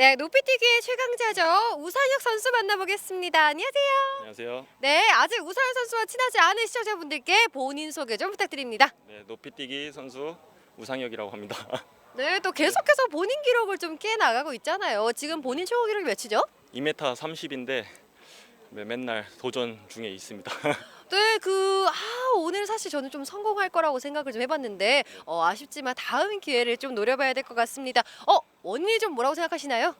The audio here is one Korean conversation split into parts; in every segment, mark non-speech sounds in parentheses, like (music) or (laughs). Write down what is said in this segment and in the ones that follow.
네, 높이뛰기의 최강자죠. 우상혁 선수 만나보겠습니다. 안녕하세요. 안녕하세요. 네, 아직 우상혁 선수와 친하지 않은 시청자분들께 본인 소개 좀 부탁드립니다. 네, 높이뛰기 선수 우상혁이라고 합니다. (laughs) 네, 또 계속해서 본인 기록을 좀 깨 나가고 있잖아요. 지금 본인 최고 기록이 몇이죠? 2m 30인데 맨날 도전 중에 있습니다. (laughs) 네, 그 아, 오늘 사실 저는 좀 성공할 거라고 생각을 좀 해봤는데 어, 아쉽지만 다음 기회를 좀 노려봐야 될 것 같습니다. 어, 원인이 좀 뭐라고 생각하시나요?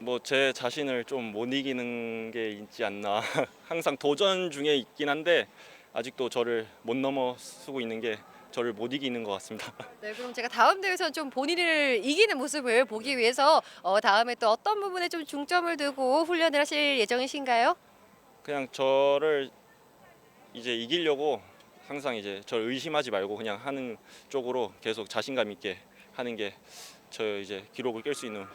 뭐 제 자신을 좀 못 이기는 게 있지 않나. (laughs) 항상 도전 중에 있긴 한데 아직도 저를 못 넘어서고 있는 게 저를 못 이기는 것 같습니다. (laughs) 네, 그럼 제가 다음 대회에서는 좀 본인을 이기는 모습을 보기 위해서 어, 다음에 또 어떤 부분에 좀 중점을 두고 훈련을 하실 예정이신가요? 그냥 저를 이제 이기려고 항상 이제 저를 의심하지 말고 그냥 하는 쪽으로 계속 자신감 있게 하는 게 저 이제 기록을 깰 수 있는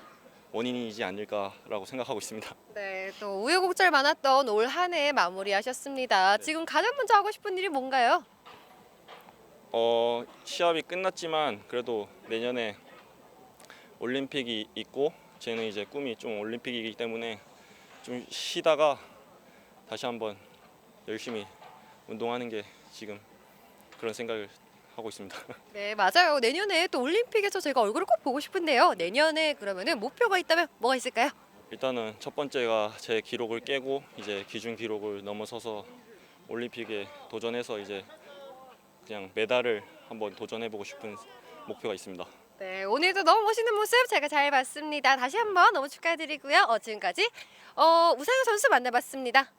원인이지 않을까라고 생각하고 있습니다. (laughs) 네, 또 우여곡절 많았던 올 한 해 마무리하셨습니다. 지금 가장 먼저 하고 싶은 일이 뭔가요? 어, 시합이 끝났지만 그래도 내년에 올림픽이 있고 저는 이제 꿈이 좀 올림픽이기 때문에 좀 쉬다가 다시 한번 열심히 운동하는 게 지금 그런 생각을 하고 있습니다. (laughs) 네, 맞아요. 내년에 또 올림픽에서 제가 얼굴을 꼭 보고 싶은데요. 내년에 그러면은 목표가 있다면 뭐가 있을까요? 일단은 첫 번째가 제 기록을 깨고 이제 기준 기록을 넘어서서 올림픽에 도전해서 이제 그냥 메달을 한번 도전해 보고 싶은 목표가 있습니다. 네, 오늘도 너무 멋있는 모습 제가 잘 봤습니다. 다시 한번 너무 축하드리고요. 어, 지금까지 어, 우상현 선수 만나봤습니다.